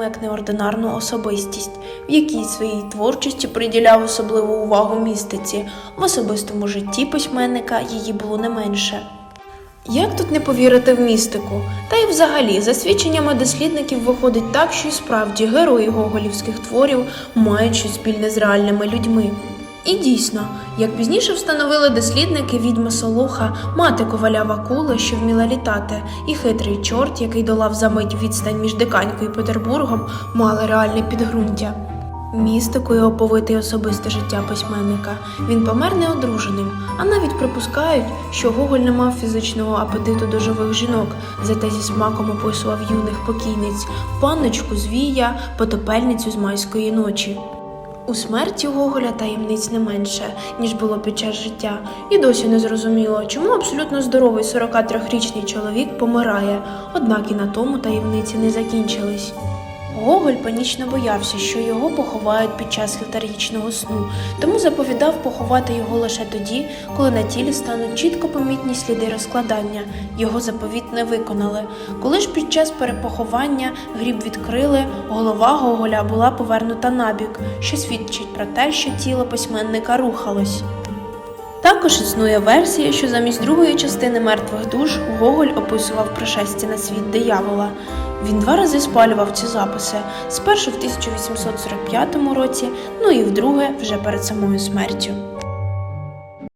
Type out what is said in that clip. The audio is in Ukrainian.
ньому як неординарну особистість, в якій своїй творчості приділяв особливу увагу містиці. В особистому житті письменника її було не менше. Як тут не повірити в містику? Та й взагалі, за свідченнями дослідників, виходить так, що і справді герої гоголівських творів мають щось спільне з реальними людьми. І дійсно, як пізніше встановили дослідники, відьма Солоха, мати коваля Вакули, що вміла літати, і хитрий чорт, який долав за мить відстань між Диканькою і Петербургом, мали реальне підґрунтя. Містикою оповите й особисте життя письменника. Він помер неодруженим, а навіть припускають, що Гоголь не мав фізичного апетиту до живих жінок, зате зі смаком описував юних покійниць, панночку Звія, потопельницю з майської ночі. У смерті Гоголя таємниць не менше, ніж було під час життя, і досі не зрозуміло, чому абсолютно здоровий 43-річний чоловік помирає, однак і на тому таємниці не закінчились. Гоголь панічно боявся, що його поховають під час летаргічного сну, тому заповідав поховати його лише тоді, коли на тілі стануть чітко помітні сліди розкладання. Його заповіт не виконали. Коли ж під час перепоховання гріб відкрили, голова Гоголя була повернута набік, що свідчить про те, що тіло письменника рухалось. Також існує версія, що замість другої частини мертвих душ Гоголь описував пришестя на світ диявола. Він два рази спалював ці записи: спершу в 1845 році, ну і вдруге вже перед самою смертю.